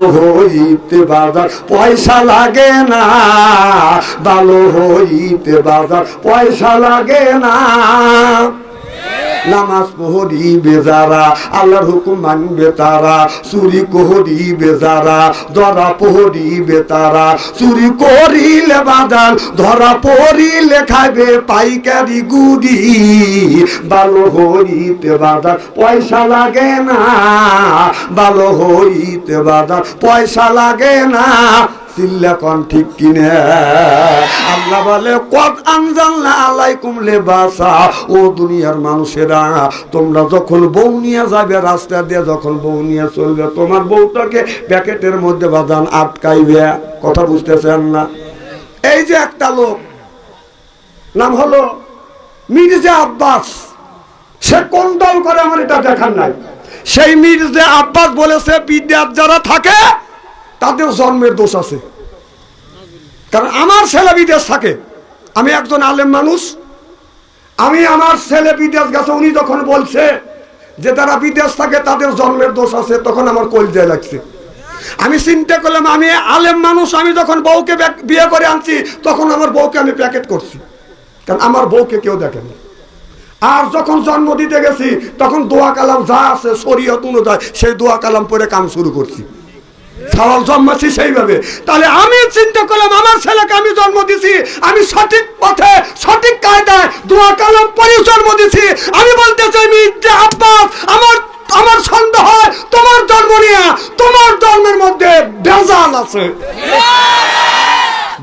হইতে বাজার পয়সা লাগে না ভালো হইতে বাজার পয়সা লাগে না। নামাজ পড়িবে যারা, আল্লাহর হুকুম মানবে তারা, চুরি করিবে যারা, ধরা পোহরি তারা, চুরি করিলে বাজার ধরা পড়িলে খাইবে পাইকারি গুড়ি, ভালো হইতে বাজার পয়সা লাগে না, ভালো হইতে বাজার পয়সা লাগে না মানুষেরা, তোমরা বউটাকে প্যাকেটের মধ্যে কথা বুঝতেছেন না? এই যে একটা লোক, নাম হলো মির্জা আব্বাস। সে কোন দল করে আমার এটা দেখার নাই? সেই মির্জা আব্বাস বলেছে, বিদ্যার যারা থাকে তাদের জন্মের দোষ আছে। কারণ আমার ছেলে বিদেশ থাকে, আমি একজন আলেম মানুষ, আমি আমার ছেলে বিদেশ গেছে, উনি যখন বলছে যে তারা বিদেশ থাকে তাদের জন্মের দোষ আছে, তখন আমার কলজায় লাগছে। আমি চিন্তা করলাম, আমি আলেম মানুষ, আমি যখন বউকে বিয়ে করে আনছি, তখন আমার বউকে আমি প্যাকেট করছি। কারণ আমার বউকে কেউ দেখেনি আর যখন জন্ম দিতে গেছি, তখন দোয়া কালাম যা আছে, শরীয়ত অনুযায়ী, সেই দোয়া কালাম পরে কাম শুরু করছি। সওয়াল জন্মাছি সেইভাবে। তাহলে আমি চিন্তা করলাম, আমার ছেলেকে আমি জন্ম দিছি, আমি সঠিক পথে, সঠিক কায়দায় দোয়া কালাম পরে জন্ম দিছি। আমি বলতে চাই আব্বাস, আমার আমার সন্দেহ হয়, তোমার জন্ম নিয়ে, তোমার জন্মের মধ্যে ভেজাল আছে।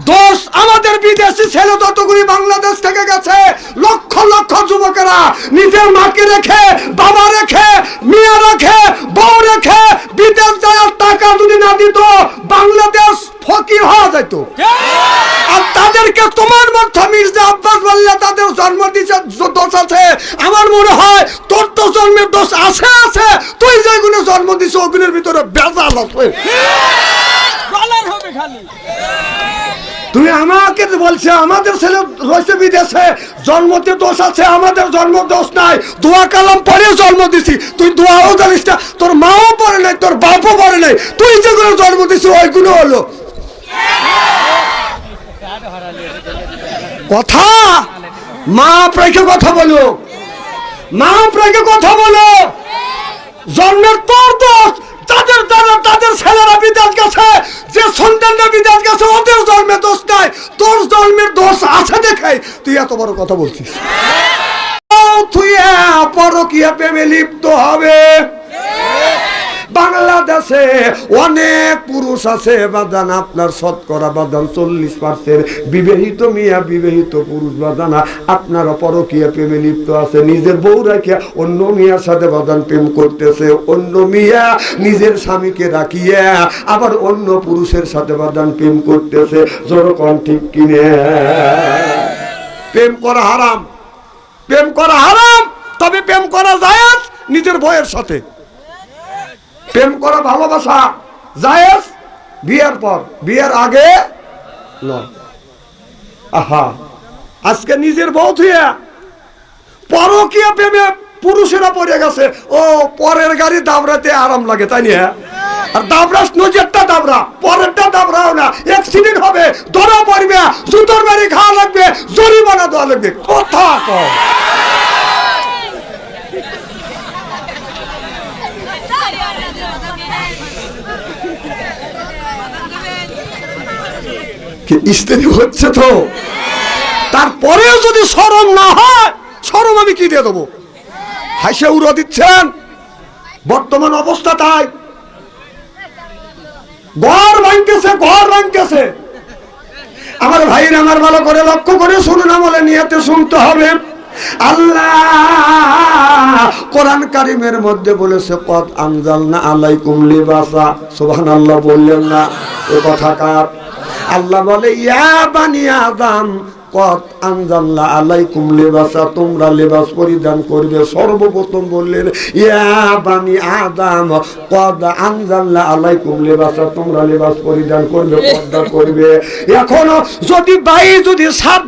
দোষ আমাদের বিদেশি ছেলে যতগুলি বাংলাদেশ থেকে গেছে, লক্ষ লক্ষ যুবকেরা নিজের মাকে রেখে, বাবা রেখে, মেয়ে রেখে, বউ রেখে বিদেশ যাওয়ার টাকা যদি না দিত, বাংলাদেশ ফকির হওয়া যেত। আর তাদেরকে তোমার মধ্যে মির্জা আব্বাস বললে তাদের জন্ম দিছে, দোষ আছে। আমার মনে হয় তোর তো জন্মের দোষ আছে আছে। তুই যেগুলো জন্ম দিছ, ওগুলোর ভিতরে বেজাল হবে খালি। তুমি আমাকে বলছে, আমাদের ছেলে রয়েছে বিদেশে, জন্মতে দোষ আছে, আমাদের জন্ম দোষ নাই। দোয়া কালাম পরে জন্ম দিছি, তুই দোয়াও জানিস না, তোর মাও পড়ে নাই, তোর বাপও পড়ে নাই। তুই যেগুলো জন্ম দিছি ওইগুলো হলো। কথা? মা প্রেকে কথা বলো। মা প্রেকে কথা বলো। জন্মের তোর দোষ তাদের দ্বারা তাদের ছেলেরা বিদেশ গেছে। যে সন্তানরা বিদেশ গেছে ওদের জন্মের দোষ নাই। তোর জন্মের দোষ আছে দেখাই তুই এত বড় কথা বলছিস। তুই তুই পরকিয়া প্রেমে লিপ্ত হবে। বাংলাদেশে অনেক পুরুষ আছে বাদান আপনার শতকরা বাদান চল্লিশ পার্সেন্ট। বিবাহিত মিয়া, বিবাহিত পুরুষ বাদানা আপনার পরকীয়া প্রেমে লিপ্ত আছে। নিজের বউ রেখে অন্য মিয়ার সাথে বাদান প্রেম করতেছে। অন্য মিয়া নিজের স্বামীকে রাখিয়ে আবার অন্য পুরুষের সাথে বাদান প্রেম করতেছে। যেরকম ঠিক কিনে। প্রেম করা হারাম। প্রেম করা হারাম, তবে প্রেম করা যায় নিজের বউয়ের সাথে। প্রেম করা ভালোবাসা। জায়েজ, বিয়ের পর। বিয়ের আগে আহা, আজকে নিজের বউ থুয়ে পরকীয়া প্রেমে পুরুষেরা পড়ে গেছে। ও, পরের গাড়ি দাবড়াতে আরাম লাগে, তাই নিয়ে আর দাবড়াস নজরটা দাবড়া, পরেরটা দাবড়াও না। অ্যাক্সিডেন্ট হবে, ধরা পড়বে জুতোর বাড়ি খাওয়া লাগবে, জরিমানা দেওয়া লাগবে। কথা কম স্ত্রী হচ্ছে তো? তারপরেও যদি সরম না হয় সরম আমি কি দিয়ে দেবো? হাসে উড়ো দিচ্ছেন? বর্তমান অবস্থা তাই। ঘর ভাঙতেছে ঘর ভাঙতেছে। আমার ভাইর আমার ভালো করে লক্ষ্য করে শুনুন, আমলে নিয়েতে শুনতে হবে। আল্লাহ কোরআন কারিমের মধ্যে বলেছে পদ আনজাল না আলাইকুম লিবাসা। সুবহানাল্লাহ বললেন না। এ কথা কার? আল্লাহ বলে কত আলাইকুম লেবাসা, তোমরা লেবাস পরিধান করবে। সর্বপ্রথম বললেন কদ আলাইকুম লেবাসা, তোমরা লেবাস পরিধান করবে, পর্দা করবে। এখন যদি বাই যদি সাপ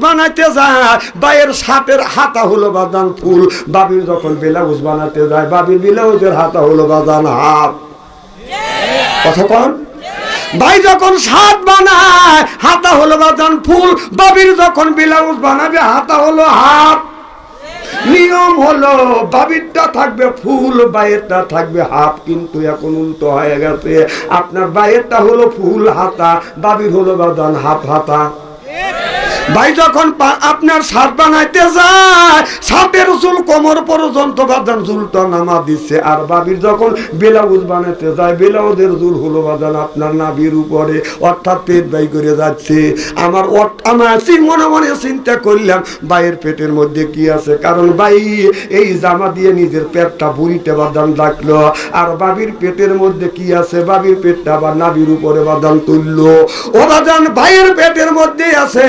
যায়, বাইয়ের সাপের হাতা হলো বাদান ফুল। বাবি যখন ব্লাউজ বানাতে যায়, বাবি ব্লাউজের হাতা হলো বাদান হাত। কথা কন? ভাই যখন সাত বানায়, হাতা হলো বাজান ফুল, বাবির যখন ব্লাউজ বানাবে, হাতা হলো হাত। নিয়ম হলো বাবিরটা থাকবে ফুল বাইরটা থাকবে হাত, কিন্তু এখন উল্টো হয়ে গেছে। আপনার বাইরটা হলো ফুল, হাতা, বাবির হলো বাদান হাত, হাতা। ভাই, যখন আপনার সাত বানাইতে যায় সাতের চুল কোমর পর্যন্ত বাদান চুলটা নামা দিচ্ছে আর বাবির যখন বেলাউজ বানাইতে যায়, বেলাউজের চুল হলো বাদান আপনার নাভির উপরে, অর্থাৎ পেট বাই করে যাচ্ছে। আমার আমার মনে মনে চিন্তা করলাম বাইয়ের পেটের মধ্যে কি আছে? কারণ ভাই, এই জামা দিয়ে নিজের পেটটা বুড়িতে বাদান রাখল আর বাবির পেটের মধ্যে কি আছে? বাবির পেটটা আবার নাবির উপরে বাদান তুললো। ও বাদান ভাইয়ের পেটের মধ্যে আছে।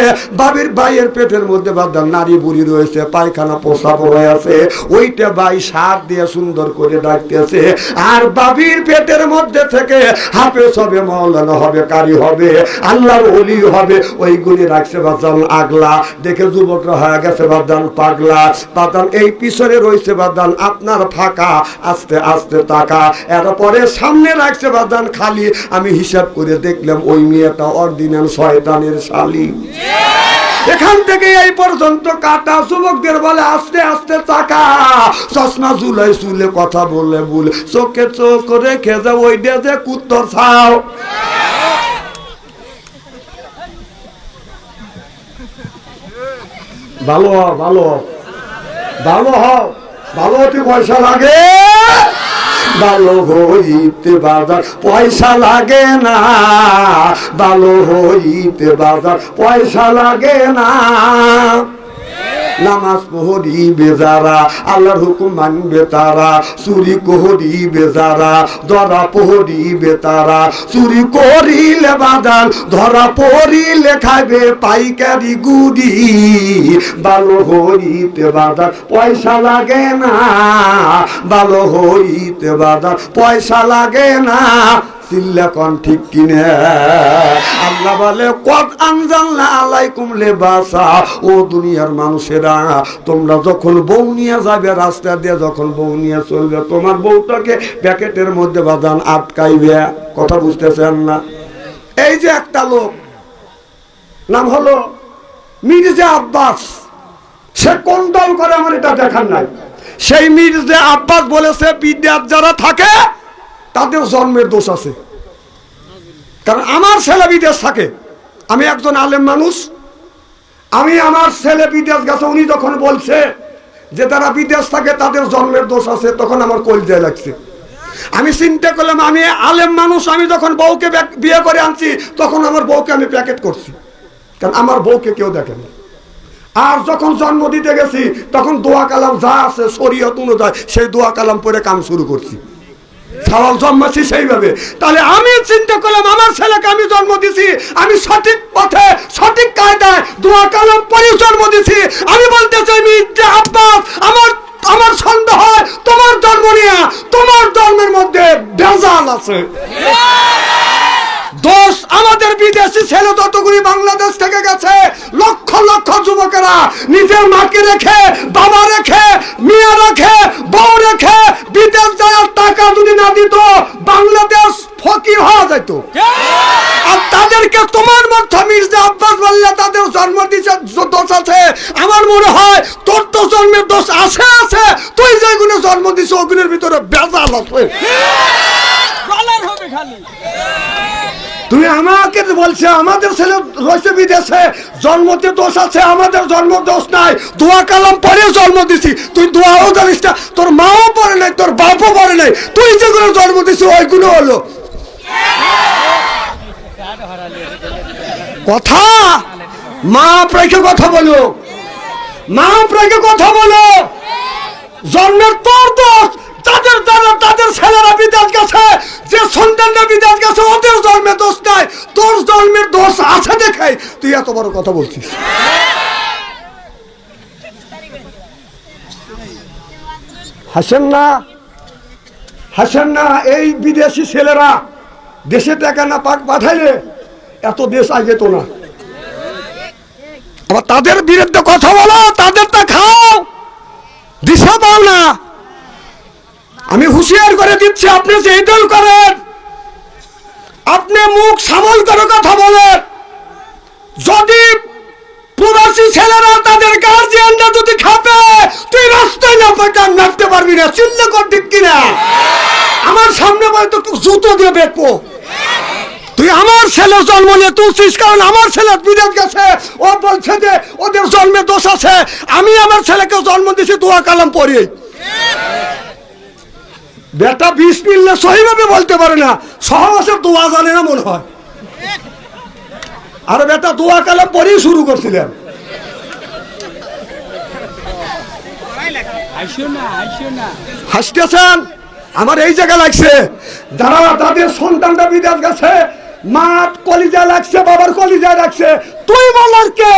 বাবির ভাইয়ের পেটের মধ্যে বাদান নারী বুড়ি রয়েছে, পায়খানা, পোশাক হয়ে আছে, ওইটা ভাই সার দিয়ে সুন্দর করে ডাকতেছে, আর বাবির পেটের মধ্যে থেকে হাফেজ হবে, মৌলানা হবে, কারি হবে, আল্লাহর অলি হবে ওইগুলি রাখছে বাদান আগলা। দেখে যুবকরা হয়ে গেছে বাদান পাগলা। বাদান এই পিছনে রয়েছে বাদান আপনার ফাঁকা, আস্তে আস্তে টাকা এরপরে সামনে রাখছে বাদান খালি। আমি হিসাব করে দেখলাম ওই মেয়েটা অরিজিনাল শয়তানের শালী। এখান থেকে এই পর্যন্ত কাটা যুবকদের বলে আস্তে আস্তে টাকা চশমা ঝুলাই চুলে কথা বলে বল চোখে চোখ রেখে যাও ওই যে কুত্তর ছাও। ভালো হও, ভালো হও। ভালো হও ভালো হতে পয়সা লাগে। ভালো হইতে বাজার পয়সা লাগে না। ভালো হইতে বাজার পয়সা লাগে না। নামাজ পড়িবে যারা আল্লাহর হুকুম মানবে তারা। চুরি করিবে যারা ধরা পড়িবে তারা চুরি করিলে বাদাল, ধরা পড়িলে খাইবে পাইকারি গুড়ি। ভালো হইতে বাদাল, পয়সা লাগে না। ভালো হইতে বাদাল, পয়সা লাগে না। চিল্লা কন ঠিক কিনে। আল্লাহ বলে কত আনজাল্লা আলাইকুম লেবাসা। ও দুনিয়ার মানুষেরা, তোমরা যখন বউ নিয়ে যাবে রাস্তা দিয়ে, যখন বউ নিয়ে চলবে, তোমার বউটাকে প্যাকেটের মধ্যে বাদান আটকাইবে। কথা বুঝতেছেন না? এই যে একটা লোক, নাম হলো মির্জা আব্বাস। সে কোন দল করে আমার এটা দেখার নাই? সেই মির্জা আব্বাস বলেছে বিদ্যার যারা থাকে তাদের জন্মের দোষ আছে। কারণ আমার ছেলে বিদেশ থাকে, আমি একজন আলেম মানুষ, আমি আমার ছেলে বিদেশ গেছে, উনি যখন বলছে যে তারা বিদেশ থাকে, তাদের জন্মের দোষ আছে, তখন আমার কলজায় লাগছে। আমি চিন্তা করলাম, আমি আলেম মানুষ, আমি যখন বউকে বিয়ে করে আনছি, তখন আমার বউকে আমি প্যাকেট করছি। কারণ আমার বউকে কেউ দেখেনি আর যখন জন্ম দিতে গেছি, তখন দোয়া কালাম যা আছে, শরীয়ত অনুযায়ী, সেই দোয়া কালাম পরে কাম শুরু করছি। সওয়াল জন্মাচ্ছি সেইভাবে। তাহলে আমি চিন্তা করলাম, আমার ছেলেকে আমি জন্ম দিছি, আমি সঠিক পথে, সঠিক কায়দায় দোয়া কালাম পরে জন্ম দিছি। আমি বলতে চাই আব্বাস, আমার আমার সন্দেহ হয় তোমার জন্ম নিয়ে, তোমার জন্মের মধ্যে ভেজাল আছে। দোষ আমাদের বিদেশি ছেলে যতগুলি বাংলাদেশ থেকে গেছে, লক্ষ লক্ষ যুবকেরা নিজের মাকে রেখে, বাবা রেখে, মেয়ে রেখে, বউ রেখে, বিদেশ যাওয়ার টাকা যদি না দিত বাংলাদেশ ফকির আর তাদেরকে তোমার মধ্যে মির্জা আব্বাস বললে তাদের জন্ম দিছে দোষ আছে। আমার মনে হয় তোর তো জন্মের দোষ আছে আছে। তুই যেগুলো জন্ম দিছ ওগুলোর ভিতরে বেজাল আছে। হবে তুমি আমাকে বলছে আমাদের ছেলে রয়েছে বিদেশে জন্মতে দোষ আছে আমাদের জন্ম দোষ নাই। দোয়া কালাম পরে জন্ম দিছি। তুই দোয়াও জানিস না তোর মাও পড়ে নাই তোর বাপও পড়ে নাই। তুই যেগুলো জন্ম দিছি ওইগুলো হলো। কথা? মা প্রেকে কথা বলো। মা প্রেকে কথা বলো। জন্মের তোর দোষ তাদের দ্বারা তাদের ছেলেরা বিদেশ গেছে। যে সন্তানরা বিদেশ গেছে, ওদের জন্মের দোষ নাই। তোর জন্মের দোষ আছে দেখে তুই এত বড় কথা বলছিস। হাসেন না হাসেন না, এই বিদেশি ছেলেরা দেশে টাকা না পাক পাঠাইলে এত দেশ আগে যেত না। আবার তাদের বিরুদ্ধে কথা বলো তাদেরটা খাও। দিশা পাও না। আমি হুঁশিয়ার করে দিচ্ছি, আপনি যে দল করেন, আপনি মুখ সামল করে কথা বলেন। যদি প্রবাসী ছেলেরা তাদের গার্জিয়ানরা যদি খাপে তুই রাস্তায় না পাইতে নামতে পারবি না চিল্লে কর ঠিক কিনা? আমার সামনে তো জুতো দিয়ে বেঁকবো তুই আমার ছেলে জন্ম নিয়ে তুলছিস, কারণ আমার ছেলে বিদেশ গেছে। ও বলছে যে ওদের জন্মে দোষ আছে। আমি আমার ছেলেকে জন্ম দিছি, দোয়া কালাম পড়ি। বেটা, বিষ মিললে সহিভাবে বলতে পারে না। সহবাসের দোয়া জানে না মনে হয়। আর বেটা, দোয়া কালাম পরেই শুরু করছিলেন। হাসতেছেন? আমার এই জায়গা লাগছে। যারা তাদের সন্তানটা বিদেশ গেছে, মাঠ কলিজা লাগছে, বাবার কলিজা লাগছে। তুই বলার কে?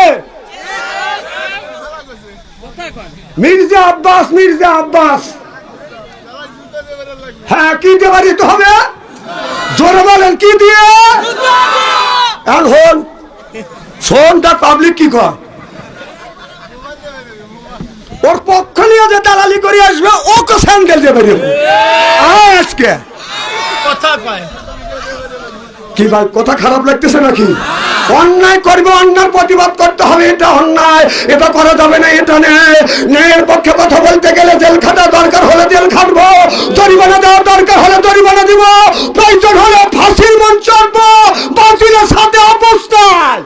মির্জা আব্বাস মির্জা আব্বাস। হ্যাঁ কি দিয়ে বাড়িতে হবে? জোরে বলেন, কি দিয়ে? এখন শোনটা পাবলিক কি কয়? ওর পক্ষ নিয়ে যে দালালি করে আসবে ওকে স্যান্ডেল দিয়ে বেরিয়ে আজকে। কথা কয়। কি ভাই কথা খারাপ লাগতেছে নাকি? অন্যায় করবে অন্যার প্রতিবাদ করতে হবে এটা অন্যায় এটা করা যাবে না এটা নেই ন্যায়ের পক্ষে কথা বলতে গেলে জেল খাটা দরকার হলে জেল খাটবো জরিমানা দেওয়ার দরকার হলে জরিমানা দিব প্রয়োজন হলে ফাঁসির মন চড়বো বাতিলের সাথে অবস্থায়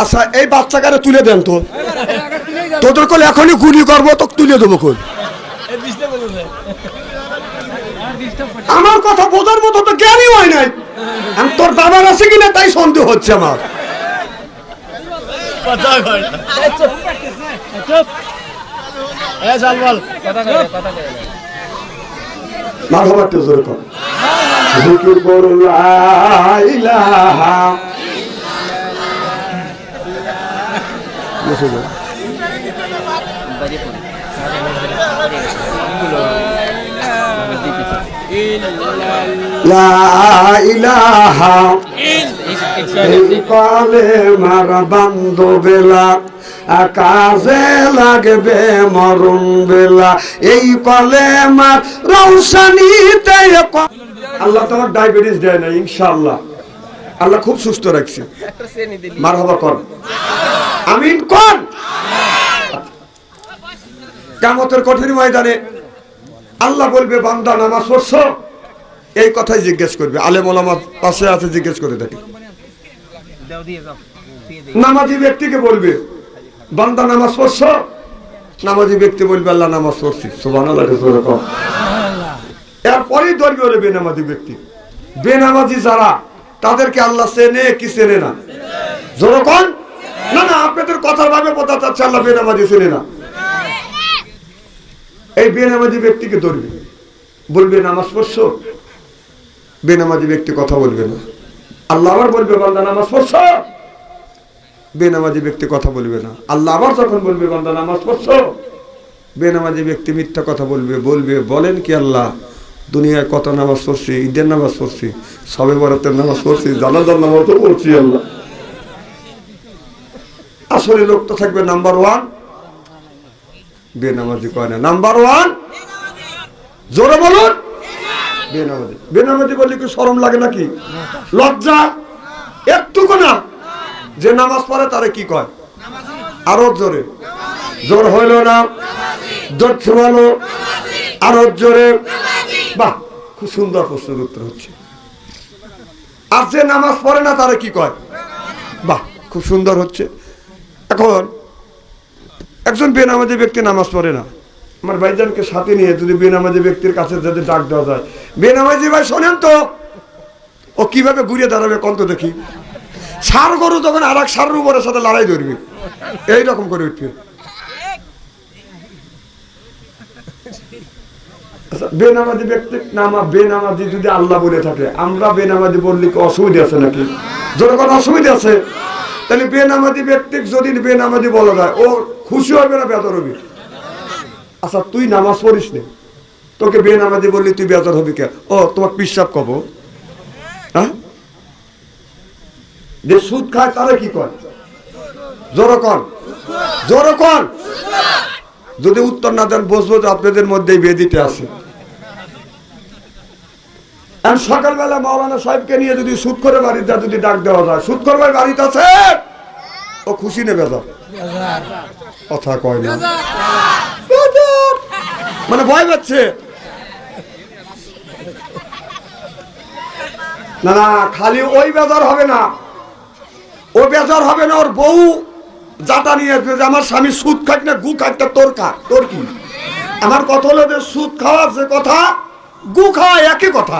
আচ্ছা এই বাচ্চাকারে তুলে দেন তো। তোদের কোল এখনই গুলি করব তো তুলে দেবো কোল। আমার কথা বোঝার মতো তো জ্ঞানই হয় নাই। তোর বাবার আছে কিনা তাই সন্দেহ হচ্ছে আমার। মাধবার তো জোরে কর জিকির করু লা বসে কালে মারা বান্ধ বেলা কাজে লাগবে মরণ বেলা। এই কলে মার রৌশানিতে আল্লাহ তোমার ডায়াবেটিস দেয় না ইনশাআল্লাহ। আল্লাহ খুব সুস্থ রাখছে। মার হবা কর। আমিন কর। কামতের কঠিন ময়দানে আল্লাহ বলবে, বান্দা নামাজ পড়ছো, এই কথাই জিজ্ঞেস করবে। আলেম ওলামা পাশে আছে, জিজ্ঞেস করে দেখে। নামাজি ব্যক্তিকে বলবে, বান্দা নামাজ পড়ছো? নামাজি ব্যক্তি বলবে, আল্লাহ নামাজ পড়ছি। সুবান এরপরেই ধরবে হলে বেনামাজি ব্যক্তি। বেনামাজি যারা তাদেরকে আল্লাহ চেনে কি চেনে না? জোরকন না না, আপনাদের কথার ভাবে বোঝা যাচ্ছে আল্লাহ বেনামাজি চেনে না। এই বেনামাজি ব্যক্তিকে ধরবে। বলবে, নামাজ পড়ছো? বেনামাজি ব্যক্তি কথা বলবে না। আল্লাহ আবার বলবে, বান্দা, নামাজ পড়ছো? বেনামাজি ব্যক্তি কথা বলবে না। আল্লাহ আবার যখন বলবে, বান্দা, নামাজ পড়ছো? বেনামাজি ব্যক্তি মিথ্যা কথা বলবে বলবে, বলেন কি আল্লাহ? দুনিয়ায় কত নামাজ পড়ছি, ঈদের নামাজ পড়ছি, সবে বরাতের নামাজ পড়ছি, জানাজার নামাজ তো পড়ছি আল্লাহ। আসলে লোক তো থাকবে নাম্বার ওয়ান। বেনামাজি কয় না, নাম্বার ওয়ান। জোরে বলুন। বেনামাজি। বেনামাজি বললে কি শরম লাগে নাকি? লজ্জা? একটুকু না। যে নামাজ পড়ে তারে কি কয়? আরও জোরে। জোর হইল না। জোর ছোড়ালো আরও জোরে। বাহ, খুব সুন্দর প্রশ্নের উত্তর হচ্ছে। আর যে নামাজ পড়ে না, তারা কি কয়? বাহ, খুব সুন্দর হচ্ছে। এখন, একজন বেনামাজি ব্যক্তি নামাজ পড়ে না। আমার ভাইজানকে সাথে নিয়ে যদি বেনামাজি ব্যক্তির কাছে যদি ডাক দেওয়া যায়, বেনামাজি ভাই, শোনেন তো, ও কীভাবে ঘুরে দাঁড়াবে কন্ত দেখি? সার গরু তখন আর এক সারের উপরের সাথে লড়াই ধরবে। এইরকম করে উঠবে। বেনামাজি ব্যক্তি নামা বেনামাজি যদি আল্লাহ বলে থাকে, আমরা বেনামাজি বললে কি অসুবিধা আছে নাকি? জনগণ অসুবিধা আছে? তাহলে বেনামাজি ব্যক্তি যদি বেনামাজি বলা যায়, ও খুশি হবে না বেতর হবে? আচ্ছা তুই নামাজ পড়িস নে। তোকে বে নামাজি বললি তুই বেজার হবি কে? ও তোমার পিসাব কব হ্যাঁ? যে সুদ খায়, তারা কি কর জোর কর জোর কর যদি উত্তর না দেন বসবো যে আপনাদের মধ্যেই বেদিতে আছে। আর সকালবেলা মাওলানা সাহেবকে নিয়ে যদি সুদ করে বাড়িতে যদি ডাক দেওয়া যায় সুদ করবার বাড়িতে আছে। ও খুশি নেবে কথা কয় না। মানে ভয় পাচ্ছে। না না, খালি ওই বেজার হবে না। ও বেজার হবে না, ওর বউ যাটা নিয়ে আসবে যে আমার স্বামী সুদ খাট না, গু খাটটা তোর খা তোর কি? আমার কথা হলো যে সুদ খাওয়া যে কথা, গু খাওয়া একই কথা।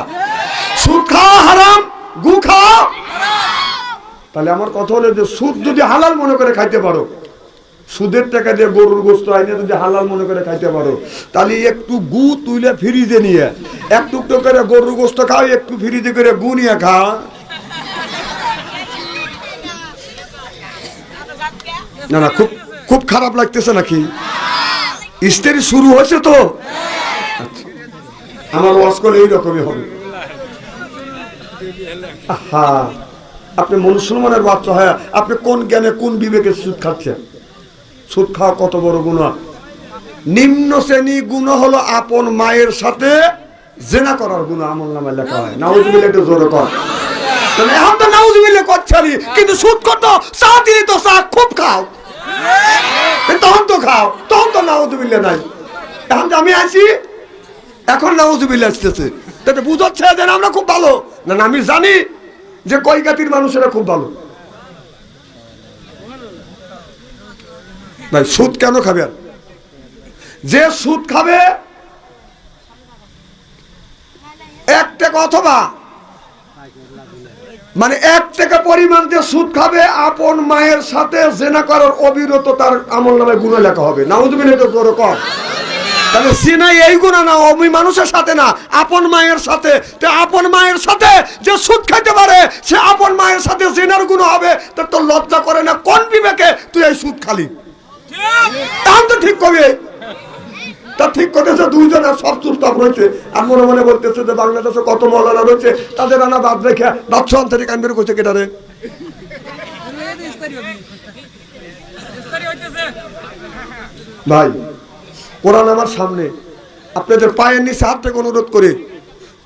সুদ খাওয়া হারাম, গু খাওয়া তাহলে আমার কথা হলো যে সুদ যদি হালাল মনে করে খাইতে পারো, সুদের টাকা দিয়ে গরুর গোস্ত আইনে যদি হালাল মনে করে খাইতে পারো, তাহলে একটু গু তুলে ফ্রিজে নিয়ে একটু একটু করে গরুর গোস্ত খাও, একটু ফ্রিজে করে গু নিয়ে খা। না না, খুব খুব খারাপ লাগতেছে নাকি? স্ত্রী শুরু হয়েছে তো? আচ্ছা। আমার ওয়াজ করলে এইরকমই হবে। হ্যাঁ আপনি মুসলমানের বাচ্চা হয় আপনি কোন জ্ঞানে কোন বিবেকে সুদ খাচ্ছেন? সুদ খাওয়া কত বড় গুণা নিম্ন শ্রেণি গুণ হলো আপন মায়ের সাথে জেনা করার গুণ আমল নামে লেখা হয়। নাউজুবিল্লাহ একটু জোরে কর। তাহলে এখন তো নাউজুবিল্লাহ করছালি, কিন্তু সুদ কত? চা দিলি তো চা, খুব খাও। তখন তো খাও, তখন তো নাউজুবিল্লাহ নাই। এখন আমি আছি এখন নাউজুবিল্লাহ আসতেছে। তাতে বুঝাচ্ছে যে আমরা খুব ভালো। না আমি জানি যে কইকাতির মানুষেরা খুব ভালো। ভাই, সুদ কেন খাবে যে সুদ খাবে, এক টাকা অথবা মানে এক টাকা পরিমাণ যে সুদ খাবে, আপন মায়ের সাথে জেনা করার অবিরত তার আমল নামে গুণ লেখা হবে। নাউজুবিন এটা তোর কর। তাহলে সিনাই এই গুণা না, অমি মানুষের সাথে না, আপন মায়ের সাথে। তো আপন মায়ের সাথে যে সুদ খাইতে পারে, সে আপন মায়ের সাথে জেনার গুণ হবে। তা তোর লজ্জা করে না, কোন বিবেকে তুই এই সুদ খালি? তাহলে তো ঠিক কবে। তা ঠিক করতেছে দুইজন আর সব চুপচাপ রয়েছে। আর মনে মনে বলতেছে যে বাংলাদেশে কত মৌলানা রয়েছে, তাদের আনা বাদ রেখে বাদশাহ থেকে কানবের করছে কেটারে ভাই কোরআন আমার সামনে। আপনাদের পায়ের নিচে হাত থেকে অনুরোধ করে।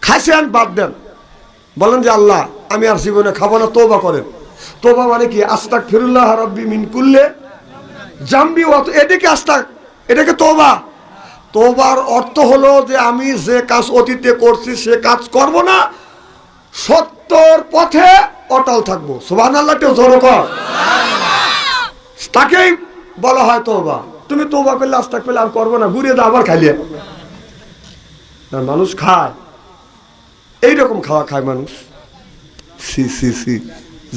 খাসিয়ান বাদ দেন। বলেন যে, আল্লাহ, আমি আর জীবনে খাব না তোবা করেন। তোবা মানে কি? আস্তাক ফিরুল্লাহ রব্বি মিন কুল্লে জাম্বি অত এটাকে আস্তাক এটাকে তোবা তোবার অর্থ হলো যে, আমি যে কাজ অতীতে করছি, সে কাজ করব না। সত্যর পথে অটল থাকব। সুবাহ আল্লাহ কেউ জড়ো কর তাকেই বলা হয় তোবা তুমি তোবা করলে, আস্তাক পেলে আর করব না, ঘুরিয়ে দাও, আবার খাইলে। মানুষ খায়। এইরকম খাওয়া খায় মানুষ। সি সি সি।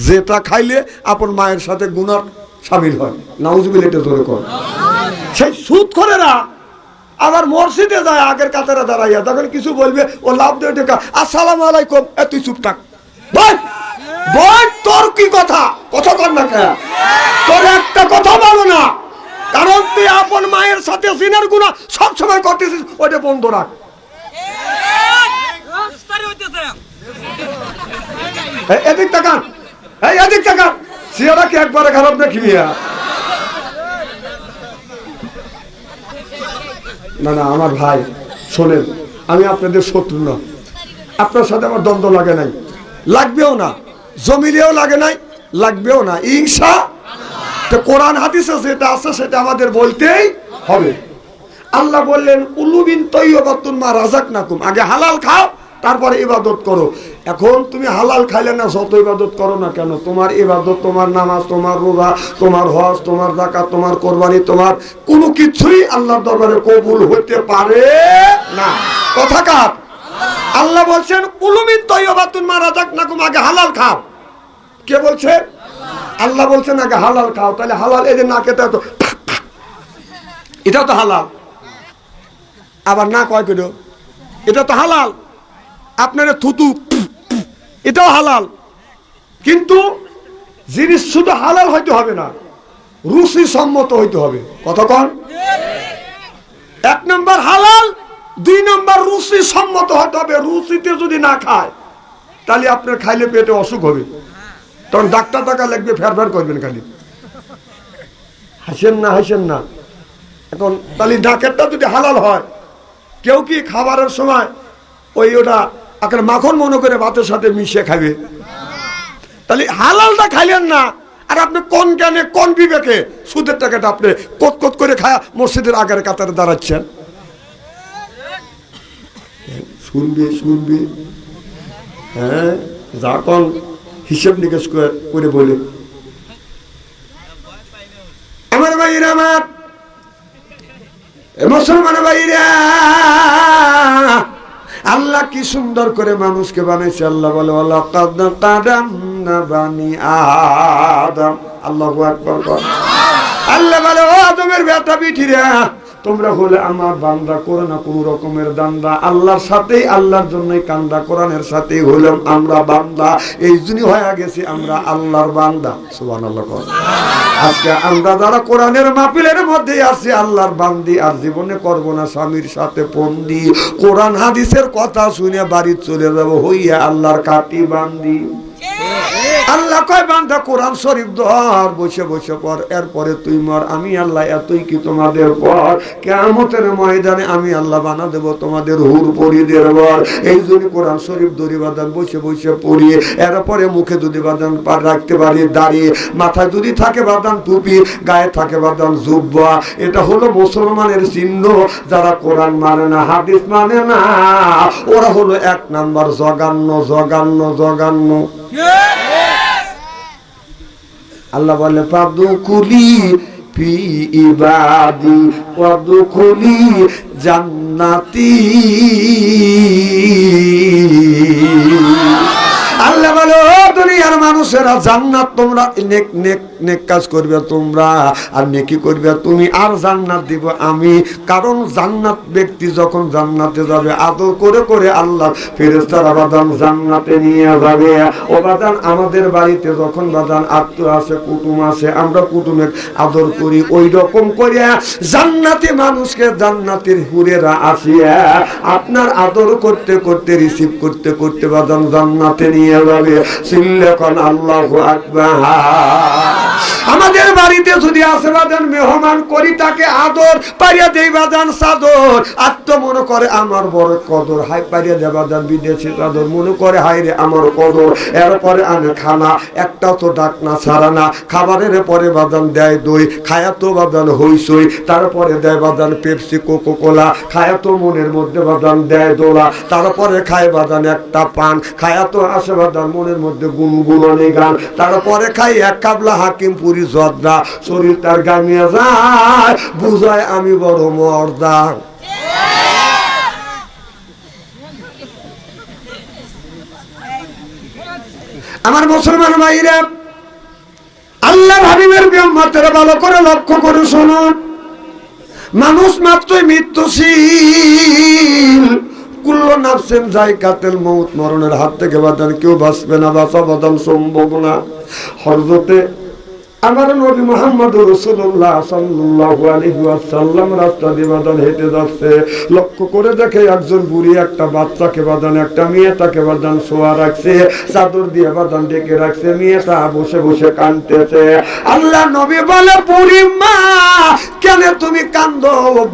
যেটা খাইলে আপন মায়ের সাথে গুণার সামিল হয়। নাউজুবিল এটা ধরে কর। সেই সুদ করে না আবার মসজিদে যায়, আগের কাতারে দাঁড়াইয়া। তখন কিছু বলবে, ও লাভ দিয়ে টেকা। আসসালাম আলাইকুম। এ, তুই চুপ থাক। তোর কি কথা? কথা কর না কে তোর একটা কথা বলো না। কারণ তুই আপন মায়ের সাথে সিনের গুণা সবসময় করতেছিস, ওইটা বন্ধ রাখ। এদিক তাকান। এই, এদিক তাকান। সিয়ারা কি একবারে খারাপ দেখবি না না, আমার ভাই, শোনেন, আমি আপনাদের শত্রু না। আপনার সাথে আমার দ্বন্দ্ব লাগে নাই। লাগবেও না। জমিলেও লাগে নাই, লাগবেও না। ইংসা তো কোরআন হাদিসে যেটা আছে সেটা আমাদের বলতেই হবে। আল্লাহ বললেন উলুবিন তৈবাতুন মা রাজাক নাকুম আগে হালাল খাও, তারপরে ইবাদত করো। এখন তুমি হালাল খাইলে না, যত ইবাদত করো না কেন? তোমার ইবাদত, তোমার নামাজ, তোমার রোজা, তোমার হজ, তোমার জাকাত তোমার কোরবানি, তোমার কোনো কিছুই আল্লাহর দরবারে কবুল হতে পারে না। কথা কার? আল্লাহ বলছেন, উলুমিন তৈবাতুন মা রাজাক নাকুম আগে হালাল খাও। কে বলছে? আল্লাহ বলছেন আগে হালাল খাও, তাহলে হালাল যে না খেতে তো এটাও তো হালাল। আবার না কয় কেন? এটা তো হালাল। আপনার থুতু, এটাও হালাল। কিন্তু জিনিস শুধু হালাল হইতে হবে না, রুচি সম্মত হইতে হবে। কতক্ষণ এক নম্বর হালাল, দুই নম্বর রুচি সম্মত হতে হবে। রুচিতে যদি না খায়, তাহলে আপনার খাইলে পেটে অসুখ হবে। তখন ডাক্তার টাকা লাগবে, ফের ফের করবেন খালি। হাসেন না হাসেন না। এখন তাহলে ডাকেরটা যদি হালাল হয়, কেউ কি খাবারের সময় ওই ওটা আপনার মাখন মনে করে ভাতের সাথে মিশিয়ে খাবে? তাহলে হালালটা খাইলেন না, আর আপনি কোন জ্ঞানে, কোন বিবেকে সুদের টাকাটা আপনি কত কত করে খায়া মসজিদের আগের কাতারে দাঁড়াচ্ছেন? শুনবে শুনবে। হ্যাঁ যা কোন। হিসেব নিকাশ করে- বলে। আমার ভাইরা আমার। মুসলমান ভাইরা আল্লাহ কি সুন্দর করে মানুষকে বানাইছে। আল্লাহ বলে আল্লাহু। আল্লাহ বলে, ও আদমের বেটা বিঠিরা তোমরা হলে আমার বান্দা করো না কোন রকমের দান্দা। আল্লাহর সাথেই, আল্লাহর জন্যই কান্দা, কোরআনের সাথেই হলাম আমরা বান্দা। এই জন্যই হয়ে গেছি আমরা আল্লাহর বান্দা। সুবহানাল্লাহ, কর। আজকে আমরা যারা কোরআনের মাহফিলের মধ্যে আছি, আল্লাহর বান্দি, আর জীবনে করব না স্বামীর সাথে বন্দি কোরআন, হাদিসের কথা শুনে বাড়ি চলে যাব হইয়া আল্লাহর কাটি বান্দি। আল্লাহ কয়, বান্দা, কোরআন শরীফ ধর। বসে বসে পর এরপরে তুই মর। আমি আল্লাহ এতই কি তোমাদের পর। কেমতের ময়দানে আমি আল্লাহ বানা দেব তোমাদের হুর পরিদের বর এই জন্য কোরআন শরীফ দড়ি বাদান বসে বসে পড়ি এরপরে মুখে যদি বাদান পা- রাখতে পারি, দাঁড়িয়ে। মাথায় যদি থাকে বাদান টুপি, গায়ে থাকে বাদান জুব্বা। এটা হলো মুসলমানের চিহ্ন। যারা কোরআন মানে না, হাদিস মানে না, ওরা হলো এক নাম্বার জগান্ন জগান্ন জগান্ন আল্লাহ বলে পাদুকুলি ফি ইবাদি পাদুকুলি জান্নাতি। দুনিয়ার মানুষেরা, জান্নাত তোমরা নেক নেক নেক কাজ করবে তোমরা, আর নেকি করবে তুমি, আর জান্নাত দিব আমি। কারণ জান্নাত ব্যক্তি যখন জান্নাতে যাবে, আদর করে করে আল্লাহ ফেরেস্তারা বাদান জান্নাতে নিয়ে যাবে। ও বাদান, আমাদের বাড়িতে যখন বাদান আত্ম আছে কুটুম আছে আমরা কুটুমের আদর করি, ওই রকম করে জান্নাতি মানুষকে জান্নাতের হুরেরা আসিয়া আপনার আদর করতে করতে রিসিভ করতে করতে বাদান জান্নাতে নিয়ে যাবে। সিল্লেখন আল্লাহ আকবার। আমাদের বাড়িতে যদি আসে মেহমান করি তাকে আদর পারিয়া দেই বাজান সাদর আত্ম মনে করে আমার বড় কদর হাই পারিয়া দে বাজান বিদেশি চাদর। মনে করে হাই রে আমার কদর। এরপরে আনে খানা, একটাও তো ডাক না, ছাড়া না। খাবারের পরে বাজান দেয় দই, খায়া তো বাজান হইসই তারপরে দেয় বাজান পেপসি কোকো কোলা খায়া তো মনের মধ্যে বাজান দেয় দোলা। তারপরে খায় বাজান একটা পান, খায়া তো আসে বাজান মনের মধ্যে গুনগুননি গান। তারপরে খাই এক কাবলা হাকিম পুরি জর্দা, শরীর তার গামিয়ে যায়, বুঝায় আমি বড় মর্দা। আমার মুসলমান ভাইরা আল্লাহ হাবিবের বিয়ম্মতের ভালো করে লক্ষ্য করে শুনুন। মানুষ মাত্রই মৃত্যুশীল। কুল্ল নাফসেন যাই কাতেল মৌত মরণের হাত থেকে বাদান কেউ বাঁচবে না, বাঁচা বাদান সম্ভব না। হরজতে আমার নবী মোহাম্মদ রসুল্লাহ সাল্লাল্লাহু আলাইহি ওয়াসাল্লাম রাস্তা দিয়ে বাদান হেঁটে যাচ্ছে। লক্ষ্য করে দেখে একজন বুড়ি একটা বাচ্চাকে বাদান, একটা মেয়েটাকে বাদান শোয়া রাখছে, চাদর দিয়ে বাদান ডেকে রাখছে, মেয়েটা বসে বসে কাঁদতেছে। আল্লাহ নবী বলে, বুড়ি মা, কেন তুমি কান্দ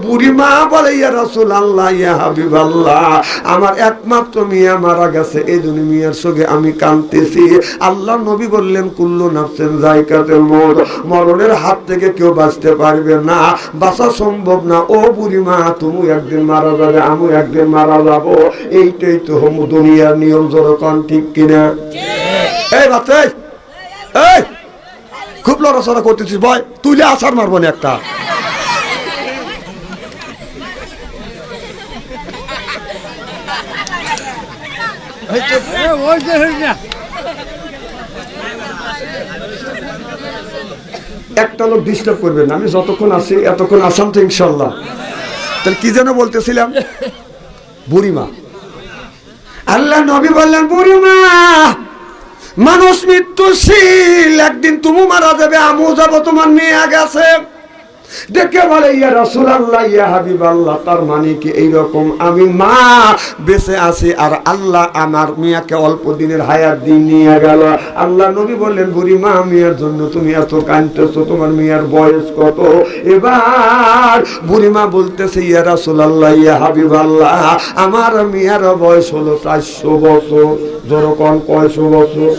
বুড়ি মা বলে, ইয়া রাসূল আল্লাহ ইয়া হাবিব আল্লাহ আমার একমাত্র মেয়ে মারা গেছে, এই জন্য মেয়ের সঙ্গে আমি কাঁদতেছি। আল্লাহ নবী বললেন, কুল্লু নাফসেন জায়গাতে মর মরণের হাত থেকে কেউ বাঁচতে পারবে না। বাঁচা সম্ভব না। ও বুড়ি মা তুমি একদিন মারা যাবে আমি একদিন মারা যাব। এইটাই তো হম দুনিয়ার নিয়ম জনগণ ঠিক কিনা? এই বাচ্চা এই, এই খুব লড়াচড়া করতেছিস ভয় তুইলে আছাড় মারবো না একটা। ওই যে হই না। একটা লোক ডিস্টার্ব করবেন আমি যতক্ষণ আছি, এতক্ষণ আসাম তো ইনশাল্লাহ তাহলে কি যেন বলতেছিলাম? বুড়িমা। আল্লাহ নবী বললেন, বুড়িমা, মানুষ মৃত্যুশীল, একদিন তুমি মারা যাবে আমু যাব, তোমার মেয়ে গেছে দেখে বলে, ইয়া রাসূলুল্লাহ, ইয়া হাবিবাল্লাহ। তার মানে কি এইরকম? আমি মা, বেঁচে আছি আর আল্লাহ আমার মিয়াকে অল্প দিনের হায়াত দিয়ে নিয়ে গেল। আল্লাহ নবী বললেন, বুড়ি মা, মিয়ার জন্য তুমি এত কাঁদতেছো, তোমার মিয়ার বয়স কত? এবার বুড়ি মা বলতেছে, ইয়া রাসূলুল্লাহ, ইয়া হাবিবাল্লাহ, আমার মিয়ার বয়স হলো চারশো বছর। যেরকম কয়শো বছর?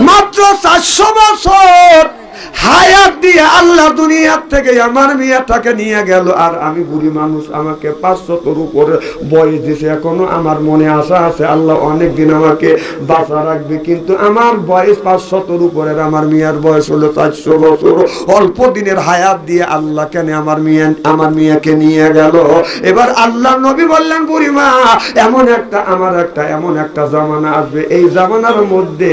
মাত্র চারশো বছর। হায়াত দিয়ে আল্লাহ দুনিয়ার থেকে আমার মেয়েটাকে নিয়ে গেল। আর আমি বুড়ি মানুষ, আমাকে পাঁচশতর উপরে বয়স দিছে। এখনও আমার মনে আশা আছে, আল্লাহ অনেক দিন আমাকে বাঁচা রাখবে। কিন্তু আমার বয়স পাঁচশতর উপরে আমার মেয়ের বয়স হলো চারশো বছর। অল্প দিনের হায়াত দিয়ে আল্লাহ কেন আমার মেয়ে, আমার মেয়েকে নিয়ে গেল? এবার আল্লাহ নবী বললেন বুড়িমা এমন একটা, আমার একটা, এমন একটা জামানা আসবে। এই জামানার মধ্যে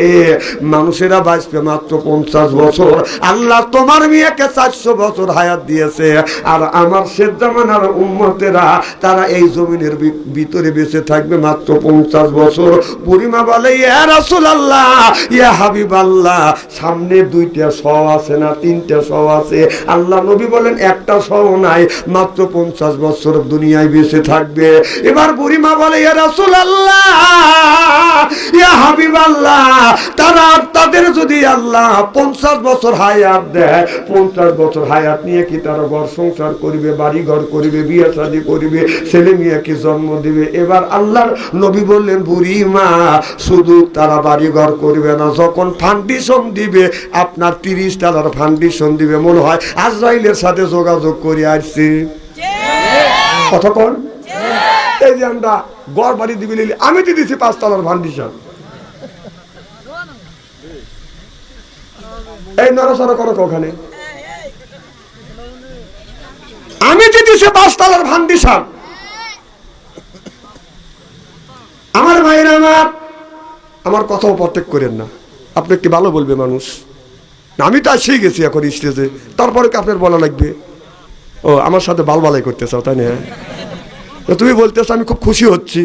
মানুষেরা বাঁচবে মাত্র পঞ্চাশ বছর। আল্লাহ তোমার মেয়েকে চারশো বছর হায়াত দিয়েছে। আর আমার শেষ জামানার উম্মতেরা, তারা এই জমিনের ভিতরে বেঁচে থাকবে মাত্র পঞ্চাশ বছর। বুড়িমা বলে, ইয়া রাসুল আল্লাহ ইয়া হাবিব আল্লাহ সামনে দুইটা শ আছে না, তিনটা শ আছে? আল্লাহ নবী বলেন, একটা শ নাই, মাত্র পঞ্চাশ বছর দুনিয়ায় বেঁচে থাকবে। এবার বুড়িমা বলে, ইয়া রাসুল আল্লাহ ইয়া হাবিব আল্লাহ তারা তাদের যদি আল্লাহ পঞ্চাশ বছর হায়াত দেয়, পঞ্চাশ বছর হায়াত নিয়ে কি তারা ঘর সংসার করিবে বাড়ি ঘর করিবে, বিয়ে শাদি করিবে, ছেলে মেয়েকে জন্ম দিবে? এবার আল্লাহর নবী বললেন, বুড়ি মা, শুধু তারা বাড়ি ঘর করবে না, যখন ফান্ডিশন দিবে, আপনার তিরিশ টাকার ফান্ডিশন দিবে, মনে হয় আজরাইলের সাথে যোগাযোগ করে আসছি। কতক্ষণ এই যে আমরা গড় বাড়ি দিবি, আমি তো দিছি পাঁচ তলার ফান্ডিশন এই নড়াচড়া করো ওখানে আমি যে দিছি পাঁচ তলার ফান্ডিশন আমার ভাইরা আমার আমার কথাও প্রত্যেক করেন না। আপনি কি ভালো বলবে মানুষ? আমি তো আসেই গেছি এখন স্টেজে। তারপরে কি আপনার বলা লাগবে? ও, আমার সাথে বালবালাই করতে চাও, তাই না? তুমি বলতেছো, আমি খুব খুশি হচ্ছি।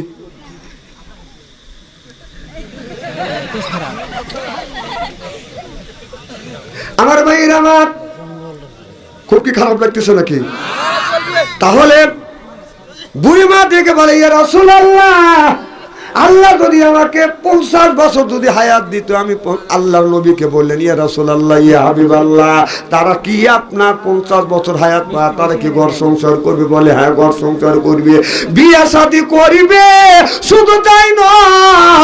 আমার ভাইয়ের আমার। খুব কি খারাপ লাগতেছে নাকি? তাহলে বুড়িমা দেখে বলে, ইয়া রাসূলুল্লাহ, আল্লাহ আল্লাহ যদি আমাকে পঞ্চাশ বছর যদি হায়াত দিত, আমি আল্লাহর নবীকে বললেন, ইয়া রাসূলুল্লাহ, ইয়া হাবিবাল্লাহ, তারা কি আপনার পঞ্চাশ বছর হায়াত পা তারা কি ঘর সংসার করবে? বলে হ্যাঁ ঘর সংসার করবে। বিয়ে শাদী করিবে, শুধু তাই নয়